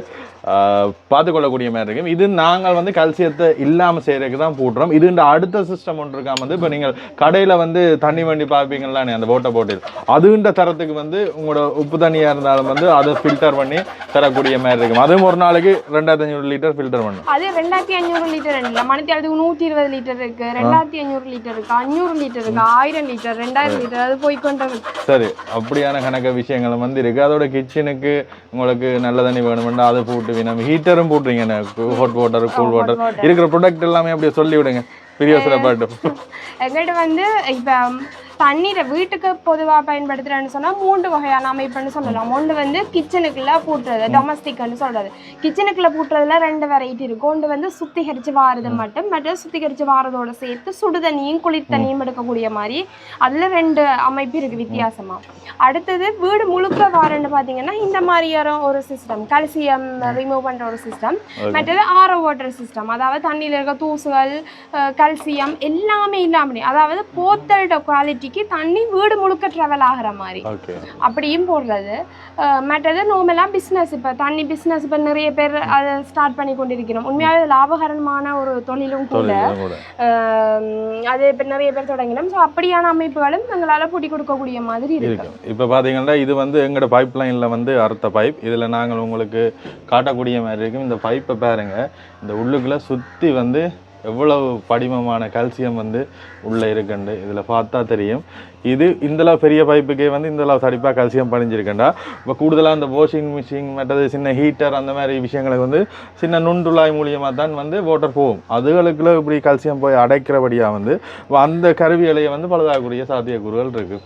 பார்த்துக்கொள்ளக்கூடிய மாதிரி இருக்கும் இது நாங்கள் வந்து கல்சியத்தை இல்லாமல் செய்யறதுக்கு தான் போட்டுறோம் இது இந்த அடுத்த சிஸ்டம் ஒன்று இருக்காம வந்து இப்போ நீங்கள் கடையில் வந்து தண்ணி வண்டி பார்ப்பீங்களானே அந்த போட்டை போட்டில் அதுன்ற தரத்துக்கு வந்து உங்களோட உப்பு தண்ணியாக இருந்தாலும் வந்து அதை ஃபில்டர் பண்ணி தரக்கூடிய மாதிரி இருக்கும் அதுவும் ஒரு நாளைக்கு ரெண்டாயிரத்தி அஞ்சூறு லிட்டர் ஃபில்டர் பண்ணும் அது ரெண்டாயிரத்தி அஞ்சூறு லிட்டர் இல்ல மணித்தாளத்துக்கு நூத்தி இருபது லிட்டர் இருக்கு. ரெண்டாயிரத்தி அஞ்சூறு லிட்டர் இருக்கு. அஞ்சூறு லிட்டர் இருக்கு. ஆயிரம் லிட்டர் ரெண்டாயிரம் லிட்டர் அது போய்க்கொண்டே இருக்கு சரி அப்படியான கணக்க விஷயங்கள் வந்து இருக்கு. அதோட கிச்சனுக்கு உங்களுக்கு நல்ல தண்ணி வேணுமெண்டா அதை போட்டு நம்ம ஹீட்டரும் போட்டுறீங்க ஹாட் வாட்டர் கூல் வாட்டர். இருக்கிற ப்ராடக்ட் எல்லாமே அப்படியே சொல்லி விடுங்க பிரியோசனை பாட்டு. எங்கள்கிட்ட வந்து இப்போ தண்ணீரை வீட்டுக்கு பொதுவாக பயன்படுத்துகிறேன்னு சொன்னால் மூன்று வகையான அமைப்புன்னு சொல்லலாம். ஒன்று வந்து கிச்சனுக்குள்ளே பூட்டுறது டொமஸ்டிக்னு சொல்கிறது கிச்சனுக்குள்ளே பூட்டுறதுல ரெண்டு வெரைட்டி இருக்கும் ஒன்று வந்து சுத்திகரித்து வாரது மட்டும் மற்றது சுத்திகரித்து வாரதோட சேர்த்து சுடு தண்ணியும் குளிர் தண்ணியும் எடுக்கக்கூடிய மாதிரி அதில் ரெண்டு அமைப்பு இருக்குது வித்தியாசமாக அடுத்தது வீடு முழுக்க வாரன்னு பார்த்தீங்கன்னா இந்த மாதிரியான ஒரு சிஸ்டம் கல்சியம் ரிமூவ் பண்ணுற ஒரு சிஸ்டம் மற்றது ஆரோ வாட்டர் சிஸ்டம் அதாவது தண்ணியில் இருக்க தூசுகள் கல்சியம் எல்லாமே இல்லாமல் அதாவது போத்தலோட குவாலிட்டிக்கு தண்ணி வீடு முழுக்க ட்ராவல் ஆகிற மாதிரி. அப்படியும் போடுறது. மற்றது நார்மலாக பிஸ்னஸ் இப்போ தண்ணி பிஸ்னஸ் இப்போ நிறைய பேர் அதை ஸ்டார்ட் பண்ணி கொண்டிருக்கிறோம். உண்மையாவே இது லாபகரமான ஒரு தொழிலும் கூட. அது இப்போ நிறைய பேர் தொடங்கினோம். ஸோ அப்படியான அமைப்புகளும் எங்களால் பூட்டி கொடுக்கக்கூடிய மாதிரி இருக்கு. இப்போ பார்த்தீங்கன்னா இது வந்து எங்களோட பைப் லைனில் வந்து அறுத்த பைப் இதில் நாங்கள் உங்களுக்கு காட்டக்கூடிய மாதிரி இருக்கும். இந்த பைப்பை பாருங்க. இந்த உள்ளுக்குள்ளே சுற்றி வந்து எவ்வளவு படிமமான கால்சியம் வந்து உள்ளே இருக்குண்டு. இதில் பார்த்தா தெரியும். இது இந்தளவு பெரிய பைப்புக்கே வந்து இந்தளவு தடிப்பாக கால்சியம் படிஞ்சிருக்கண்டா. இப்போ கூடுதலாக அந்த வாஷிங் மிஷின் மற்றது சின்ன ஹீட்டர் அந்த மாதிரி விஷயங்களுக்கு வந்து சின்ன நுண்டுலாய் மூலியமாக தான் வந்து வாட்டர் போகும். அதுகளுக்குள்ள இப்படி கால்சியம் போய் அடைக்கிறபடியாக வந்து அந்த கருவிகளையை வந்து பழுதாகக்கூடிய சாத்தியக்கூறுகள் இருக்குது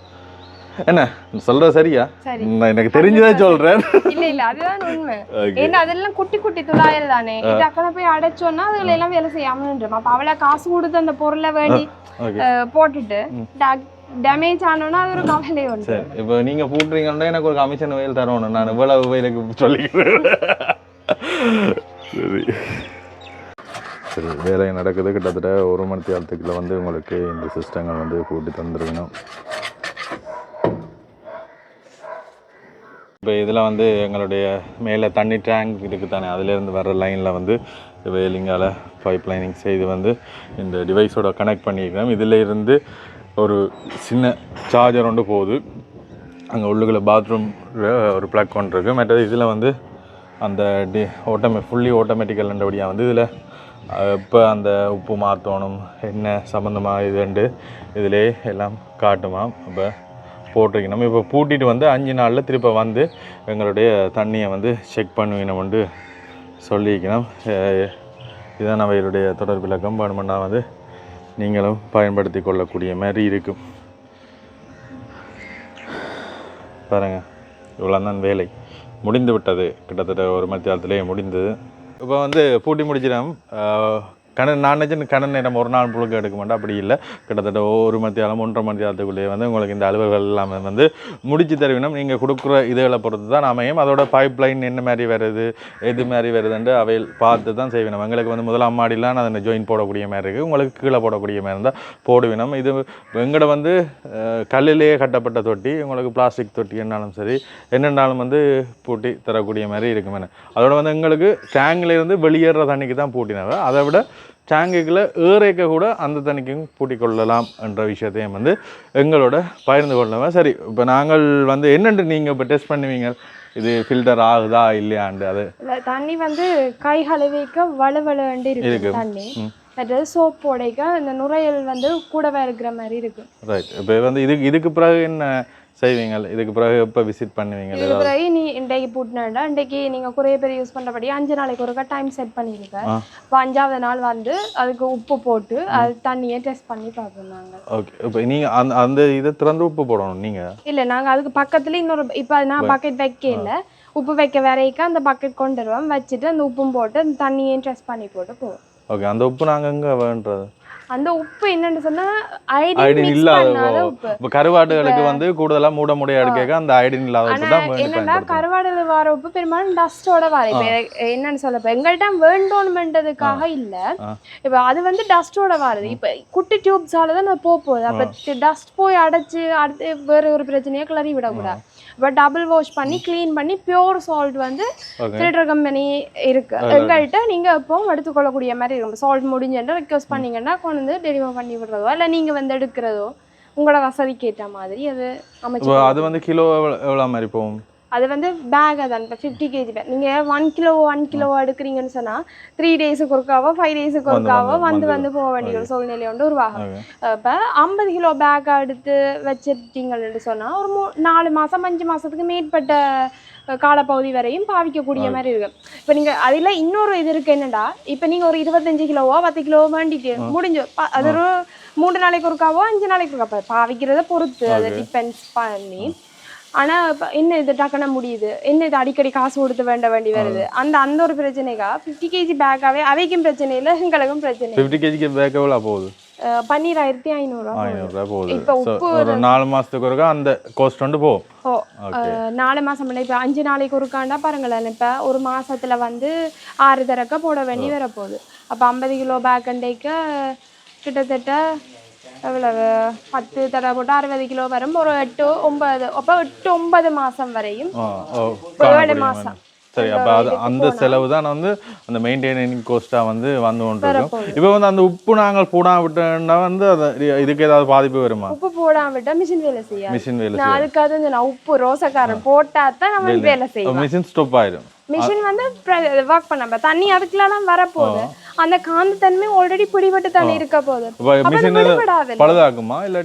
என்ன சொல்ற சரியா? சரி. நான் எனக்கு தெரிஞ்சதே சொல்றேன். இல்ல இல்ல அதுதான் உண்மை. ஏன்னா அதெல்லாம் குட்டி குட்டி துளாயல் தானே. இது அக்கனை போய் அடைச்சோன்னா அதுல எல்லாம் வேலை செய்யாமன்றோம் அப்ப அவளை காசு கொடுத்து அந்த பொருளை வேண்டி போட்டுட்டு டேமேஜ் ஆனோன்னா அது ஒரு கவலை சரி இப்போ நீங்க பூட்டுறீங்கன்னா எனக்கு ஒரு கமிஷன் வயல் தரணும். நான் இவ்வளவு வயலுக்கு சொல்லிக்கிறேன். சரி. சரி வேலை நடக்குது. கிட்டத்தட்ட ஒரு மணி நேரத்துக்குள்ள வந்து உங்களுக்கு இந்த சிஸ்டங்கள் வந்து பூட்டி தந்துருக்கணும். இப்போ இதில் வந்து எங்களுடைய மேலே தண்ணி டேங்க் இருக்குது தானே அதுலேருந்து வர லைனில் வந்து வேலிங்கால் பைப் லைனிங் செய்து வந்து இந்த டிவைஸோட கனெக்ட் பண்ணியிருக்கிறோம். இதில் இருந்து ஒரு சின்ன சார்ஜர் ஒன்று போகுது. அங்கே உள்ளுக்குள்ள பாத்ரூம் ஒரு ப்ளக் ஒன்று இருக்குது மற்றது இதில் வந்து அந்த டி ஓட்டமே ஃபுல்லி ஆட்டோமேட்டிக்கல்ன்றபடியாக வந்து இதில் இப்போ அந்த உப்பு மாற்றணும் என்ன சம்மந்தமாக இதுண்டு இதிலே எல்லாம் காட்டுமா? அப்போ போட்டிருக்கணும். இப்போ பூட்டிட்டு வந்து அஞ்சு நாளில் திருப்ப வந்து எங்களுடைய தண்ணியை வந்து செக் பண்ணுவீனம்னு சொல்லியிருக்கணும். சொல்லிக்கணும் இதுதான் அவைகளுடைய தொடர்பில் விளக்கம். பண்ணால் வந்து நீங்களும் பயன்படுத்தி கொள்ளக்கூடிய மாதிரி இருக்கும். பாருங்கள் இவ்வளோ தான் வேலை. முடிந்து விட்டது. கிட்டத்தட்ட ஒரு மத்தியாலத்துலேயே முடிந்தது. இப்போ வந்து பூட்டி முடிச்சிடும் கடன் நான் நினச்சேன் கடன் நேரம் ஒரு நாள் முழுக்க எடுக்க மாட்டேன். அப்படி இல்லை. கிட்டத்தட்ட ஒரு மணி நேரம் ஒன்றரை மணி நேரத்துக்குள்ளேயே வந்து உங்களுக்கு இந்த அலுவல்கள் எல்லாமே வந்து முடிச்சு தருவினோம். நீங்கள் கொடுக்குற இதுகளை பொறுத்து தான் அமையும். அதோட பைப் லைன் என்ன மாதிரி வருது எது மாதிரி வருதுன்ட்டு அவையில் பார்த்து தான் செய்வினோம். எங்களுக்கு வந்து முதலாம் மாடிலாம் அதை ஜாயின் போடக்கூடிய மாதிரி இருக்குது உங்களுக்கு கீழே போடக்கூடிய மாதிரி இருந்தால் போடுவினோம். இது எங்கட வந்து கல்லிலேயே கட்டப்பட்ட தொட்டி உங்களுக்கு பிளாஸ்டிக் தொட்டி என்னாலும் சரி என்னென்னாலும் வந்து பூட்டி தரக்கூடிய மாதிரி இருக்கும் அதோட வந்து எங்களுக்கு டேங்கிலேருந்து வெளியேற தண்ணிக்கு தான் பூட்டினவை அதை விட டேங்குக்குள்ள ஏறைக்க கூட அந்த தண்ணிக்கும் பூட்டிக் கொள்ளலாம் என்ற விஷயத்தையும் வந்து எங்களோட பகிர்ந்து கொள்ளலாம் சரி இப்போ நாங்கள் வந்து என்னென்று நீங்கள் இப்போ டெஸ்ட் பண்ணுவீங்க? இது ஃபில்டர் ஆகுதா இல்லையாண்டு அது தண்ணி வந்து கை கழுவிக்க வலுவலுண்டு இருக்கு. இருக்கு. தண்ணி. ம். மற்றது சோப் போடைக்க இந்த நுரையல் வந்து கூடவே இருக்கிற மாதிரி இருக்கு ரைட் இப்போ வந்து இதுக்கு இதுக்கு பிறகு என்ன செய்வீங்க இதுக்கு பிறகு எப்போ விசிட் பண்ணுவீங்க இதுக்கு பிறகு நீ இன்றைக்கு பூட்டினா இன்றைக்கு நீங்க குறைய பேர் யூஸ் பண்றபடி அஞ்சு நாளைக்கு ஒருக்கா டைம் செட் பண்ணிருக்க ஆ. இப்போ அஞ்சாவது நாள் வந்து அதுக்கு உப்பு போட்டு அது தண்ணியை டெஸ்ட் பண்ணி பார்ப்போம் நாங்க. ஓகே இப்போ நீங்கள் அந்த அந்த இதை திறந்து உப்பு போடணும் நீங்கள் இல்ல நாங்க அதுக்கு பக்கத்துல இன்னொரு இப்ப நான் பக்கெட் வைக்கல. உப்பு வைக்க வரைக்கும் அந்த பக்கெட் கொண்டு வருவோம். வச்சுட்டு அந்த உப்பும் போட்டு அந்த தண்ணியையும் டெஸ்ட் பண்ணி போட்டு போவோம். ஓகே அந்த உப்பு நாங்கள் எங்கே வேண்டது அந்த உப்பு என்னன்னு சொன்னா ஐடின் இல்லாத உப்பு. இப்போ கருவாடுகளுக்கு வந்து கூடுதலாக மூட முடிய எடுக்க அந்த ஐடின் இல்லாத உப்பு தான் என்னன்னா கருவாடுல வர உப்பு பெரும்பாலும் டஸ்டோட வர. இப்ப என்னன்னு சொல்ல இப்ப எங்கள்கிட்ட வேண்டோன்மென்றதுக்காக இல்ல. இப்ப அது வந்து டஸ்டோட வருது. இப்ப குட்டி டியூப்ஸால தான் நான் போக போகுது. அப்ப டஸ்ட் போய் அடைச்சு அடுத்து வேற ஒரு பிரச்சனையை கிளறி விடக்கூடாது. இப்ப டபுள் வாஷ் பண்ணி க்ளீன் பண்ணி பியோர் சால்ட் வந்து ஃபில்டர் கம்பெனி இருக்கு. எங்கள்கிட்ட நீங்க எப்பவும் எடுத்துக்கொள்ளக்கூடிய மாதிரி இருக்கும். சால்ட் முடிஞ்சுட்டு ரெக்வஸ்ட் பண்ணீங்கன்னா கொண்டு வந்து டெலிவர் பண்ணி விடுறதோ இல்ல நீங்க வந்து எடுக்கிறதோ உங்களோட வசதிக்கு ஏற்ற மாதிரி அது அமைச்சு அது வந்து கிலோ எவ்வளோ மாதிரி போகும்? அது வந்து பேக் தான் இப்போ ஃபிஃப்டி கேஜி பேக் நீங்கள் ஒன் கிலோ ஒன் கிலோ எடுக்கிறீங்கன்னு சொன்னால் த்ரீ டேஸுக்கு ஒருக்காவோ ஃபைவ் டேஸுக்கு ஒருக்காவோ வந்து- வந்து போக வேண்டிய ஒரு சூழ்நிலை வந்து உருவாகும். இப்போ ஐம்பது கிலோ பேக் எடுத்து வச்சிருக்கீங்கன்னு சொன்னால் ஒரு மூ நாலு மாதம் அஞ்சு மாதத்துக்கு மேற்பட்ட காலப்பகுதி வரையும் பாவிக்கக்கூடிய மாதிரி இருக்கு இப்போ நீங்கள் அதில் இன்னொரு இது இருக்கு என்னடா இப்போ நீங்கள் ஒரு இருபத்தஞ்சு கிலோவோ பத்து கிலோவோ வேண்டிட்டு முடிஞ்சு அது ஒரு மூணு நாளைக்கு ஒருக்காவோ அஞ்சு நாளைக்கு ஒருக்கா பாவிக்கிறத பொறுத்து அது டிபெண்ட்ஸ் பண்ணி ஆனா இப்ப என்ன இது டக்குன முடியுது? என்ன இது அடிக்கடி காசு கொடுத்து வேண்ட வேண்டி வருது? அந்த அந்த ஒரு பிரச்சனைக்கா? ஃபிஃப்டி கேஜி பேக்காவே அவைக்கும் பிரச்சனை இல்லை எங்களுக்கும் பிரச்சனை. ஃபிஃப்டி கேஜிக்கு பேக் எவ்வளோ போகுது? பன்னீராயிரத்தி ஐநூறுரூவா ஐநூறுரூவா போகுது. இப்போ உப்பு ஒரு நாலு மாதத்துக்கு ஒருக்கா அந்த கோஸ்ட் வந்து போகும். நாலு மாசம் இல்லை இப்போ அஞ்சு நாளைக்கு ஒருக்காண்டா பாருங்களேன் இப்போ ஒரு மாசத்துல வந்து ஆறு தரக்க போட வேண்டி வரப்போகுது. அப்போ ஐம்பது கிலோ பேக் அண்டைக்க கிட்டத்தட்ட எவ்வளவு? பத்து தடவை போட்டு அறுபது கிலோ வரும். ஒரு எட்டு ஒன்பது. அப்போ எட்டு ஒன்பது மாசம் வரையும். ஏழு மாசம். சரி அப்போ அது அந்த செலவு தான் வந்து அந்த மெயின்டைனிங் கோஸ்ட்டாக வந்து வந்து கொண்டு இருக்கும் வரப்போகுது. இப்போ வந்து அந்த உப்பு நாங்கள் போடாம விட்டோம்னா வந்து அது இதுக்கு ஏதாவது பாதிப்பு வருமா? உப்பு போடாம விட்டா மிஷின் வேலை செய்யாது. மிஷின் வேலை அதுக்காக உப்பு ரோசக்காரன் போட்டா தான் நம்ம வேலை செய்வோம் மிஷின் ஸ்டாப் ஆயிடும் மிஷின் வந்து ஒர்க் பண்ண தண்ணி அதுக்குலாம் வரப்போகுது. அந்த காந்த தன்மை ஆல்ரெடி பிடிபட்டு தண்ணி இருக்க போகுது. அப்ப அது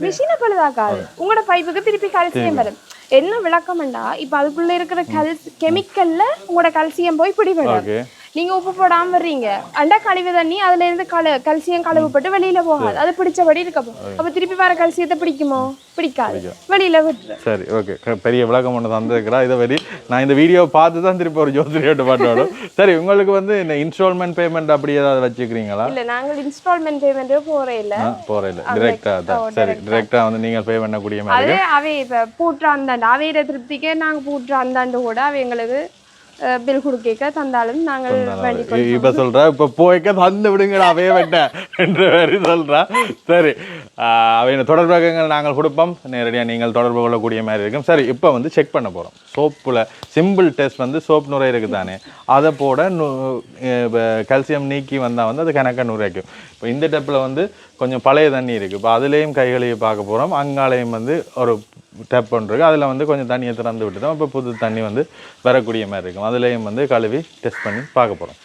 மிஷின் பழுதாக்காது உங்களோட பைப்புக்கு திருப்பி கல்சியம் வரும். என்ன விளக்கம்ண்டா இப்ப அதுக்குள்ள இருக்கிற கல்ஸ் கெமிக்கல்ல உங்களோட கல்சியம் போய் பிடிபடும். நீங்க உப்பு போடாம வர்றீங்க. அண்டா கழிவு தண்ணி அதுல இருந்து கழு கல்சியம் கழுவுப்பட்டு வெளியில போகாது. அது பிடிச்சபடி இருக்க போகும் அப்ப திருப்பி வர கல்சியத்தை பிடிக்குமோ? பிடிக்காது. வெளியில விட்டுரு சரி ஓகே பெரிய விளக்கம் ஒன்று தந்திருக்கிறா. இதை வரி நான் இந்த வீடியோ பார்த்து தான் திருப்பி ஒரு ஜோதிரியோட பாட்டோடும். சரி உங்களுக்கு வந்து இந்த இன்ஸ்டால்மெண்ட் பேமெண்ட் அப்படி ஏதாவது வச்சுக்கிறீங்களா? இல்ல நாங்கள் இன்ஸ்டால்மெண்ட் பேமெண்ட் போறே இல்ல. போகிற இல்லை. டிரெக்டாக தான் சரி டிரெக்டாக வந்து நீங்கள் பே பண்ணக்கூடிய மாதிரி அதே அவை இப்ப பூட்டுற அந்தாண்டு அவையிற திருப்திக்கே நாங்க பூட்டுற அந்தாண்டு கூட அவை எங்களுக்கு பில் கொடுக்க தந்தாலும் நாங்கள். இப்ப சொல்றா இப்ப போய்க்க தந்து விடுங்கடா அவைய வெட்ட என்ற மாதிரி சொல்றா சரி அவை தொடர்பகங்கள் நாங்கள் கொடுப்போம் நேரடியாக நீங்கள் தொடர்பு கொள்ளக்கூடிய மாதிரி இருக்கும் சரி இப்போ வந்து செக் பண்ண போகிறோம் சோப்பில் சிம்பிள் டெஸ்ட் வந்து சோப் நுரை இருக்குது தானே அதை போட கால்சியம் நீக்கி வந்தால் வந்து அது கணக்காக நுரைக்கும் இப்போ இந்த டெப்பில் வந்து கொஞ்சம் பழைய தண்ணி இருக்குது இப்போ அதுலேயும் கைகளையும் பார்க்க போகிறோம் அங்காலையும் வந்து ஒரு டேப் பண்ணுறது அதில் வந்து கொஞ்சம் தண்ணியை திறந்து விட்டுட்டோம் இப்போ புது தண்ணி வந்து வரக்கூடிய மாதிரி இருக்கும். அதுலேயும் வந்து கழுவி டெஸ்ட் பண்ணி பார்க்க போகிறோம்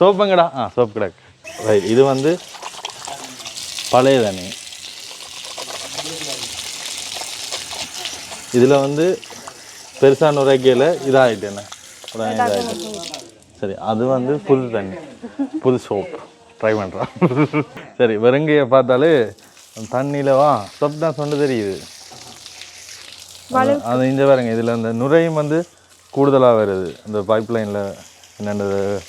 சோப்புங்கடா. ஆ சோப்பு கிடக்கு ரைட் இது வந்து பழைய தண்ணி. இதில் வந்து பெருசாக நுரைக்கையில் இதாகிட்டு என்ன? இதாகிட்டு சரி அது வந்து புது தண்ணி. புது சோப். ட்ரை பண்ணுறான் சரி வெறுங்கையை பார்த்தாலே தண்ணியில் வா. சோப் தான் சொன்ன தெரியுது. அது- இந்த பாருங்க இதில் அந்த நுரையும் வந்து கூடுதலாக வருது. இந்த பைப் லைனில் என்னென்னது?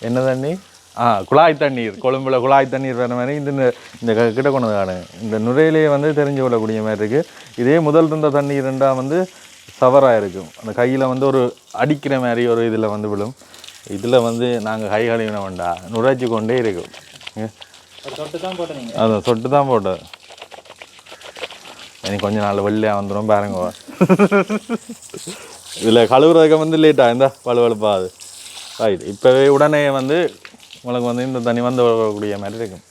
என்ன தண்ணி? ஆ குழாய் தண்ணீர். கொழும்புல குழாய் தண்ணீர் வர மாதிரி இந்த இந்த கிட்ட கொண்டு காணு இந்த நுரையிலேயே வந்து தெரிஞ்சு கொள்ளக்கூடிய மாதிரி இருக்குது இதே முதல் இருந்த தண்ணீர் ரெண்டா வந்து சவராக இருக்கும். அந்த கையில் வந்து ஒரு அடிக்கிற மாதிரி ஒரு இதில் வந்து விழும். இதில் வந்து நாங்கள் கை கழுவின வேண்டா நுரைச்சி கொண்டே இருக்கும். அதான் தான் போட்ட அது சொட்டு தான் போட்டது எனக்கு கொஞ்ச நாள் வெள்ளையாக வந்துடும் பாருங்க. இதில் கழுவுறதுக்கு வந்து லேட்டாக இருந்தா வலுவழுப்பா அது. ரைட் இப்போவே உடனே வந்து உங்களுக்கு வந்து இந்த தண்ணி வந்து வரக்கூடிய மாதிரி இருக்கும்.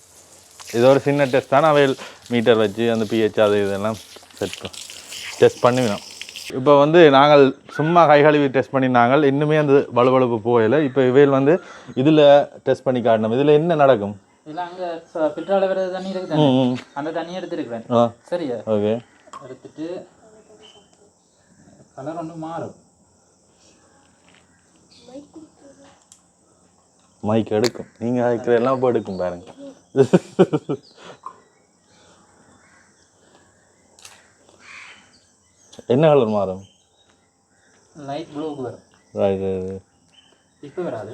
இது ஒரு சின்ன டெஸ்ட் தான். அவையில் மீட்டர் வச்சு அந்த பிஹெச் அது இதெல்லாம் செட் டெஸ்ட் பண்ணிவிடும் இப்போ வந்து நாங்கள் சும்மா கை கழுவி டெஸ்ட் பண்ணினாங்க இன்னுமே அந்த வலுவழுப்பு போகலை. இப்போ இவையில் வந்து இதில் டெஸ்ட் பண்ணி காட்டணும். இதில் என்ன நடக்கும்? இல்லை அங்கே ஃபில்டரால் வர தண்ணி இருக்குது ம் அந்த தண்ணியை எடுத்துருக்கிறேன். சரியா? ஓகே. எடுத்துட்டு கலர் ஒன்று மாறும். மைக் எடுக்கும். நீங்க அதுக்கு எல்லாம் போய் எடுக்கும் பாருங்க. என்ன கலர் மாறும்? லைட் ப்ளூக்கு வரும். Right, right, right. இப்போ வராது.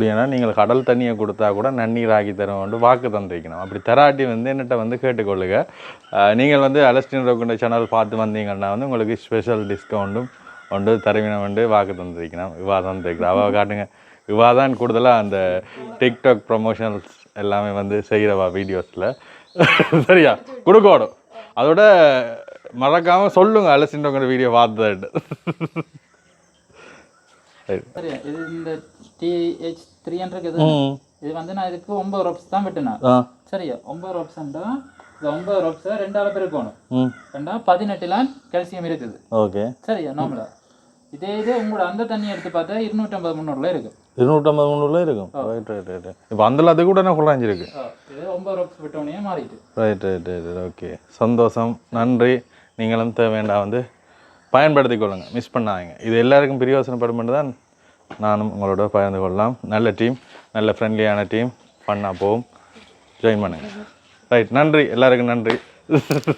அப்படின்னா நீங்கள் கடல் தண்ணியை கொடுத்தா கூட நன்னீர் ஆக்கி தருவோம்னு வாக்கு தந்திருக்கணும். அப்படி தராட்டி வந்து என்னட்ட வந்து கேட்டுக்கொள்ளுங்க. நீங்கள் வந்து அலஸ்டின் ரோகுண்ட சேனல் பார்த்து வந்தீங்கன்னா வந்து உங்களுக்கு ஸ்பெஷல் டிஸ்கவுண்ட்டும் ஒன்று தருவினம் வந்து வாக்கு தந்திருக்கணும். இவா தந்திருக்கிறா அவ காட்டுங்க. இவா தான் கூடுதலாக அந்த டிக்டாக் ப்ரொமோஷன்ஸ் எல்லாமே வந்து செய்கிறவா வீடியோஸில் சரியா? கொடுக்கோடும் அதோட மறக்காமல் சொல்லுங்கள் அலஸ்டின் வீடியோ பார்த்தது சரி இந்த டிஹெச் த்ரீ ஹண்ட்ரட் இது இது வந்து நான் இதுக்கு ஒன்பது ரோப்ஸ் தான் விட்டுனேன். சரியா? ஒன்பது ரோப்ஸ்ண்டா இந்த ஒன்பது ரோப்ஸை ரெண்டாவது பெருக்கணும் ரெண்டா? பதினெட்டுல கால்சியம் இருக்குது. ஓகே. சரியா? நார்மலா இதே இது உங்களோட அந்த தண்ணி எடுத்து பார்த்தா இருநூற்றம்பது முந்நூறுல இருக்கு. இருநூற்றம்பது முந்நூறுல இருக்கும். ரைட் ரைட் ரைட் இப்போ அந்த அது கூட என்ன குறைஞ்சிருக்கு இது ஒன்பது ரோப்ஸ் விட்டோடனே மாறிட்டு. ரைட் ரைட் ரைட் ஓகே சந்தோஷம். நன்றி. நீங்களும் தேவையாண்டா வந்து பயன்படுத்திக் கொள்ளுங்க. மிஸ் பண்ணாதீங்க. இது எல்லாருக்கும் பிரியோசனப்படும் தான் நானும் உங்களோட பகிர்ந்து கொள்ளலாம். நல்ல டீம் நல்ல ஃப்ரெண்ட்லியான டீம் பண்ணால் போகும். ஜாயின் பண்ணுங்கள் ரைட் நன்றி. எல்லாருக்கும் நன்றி.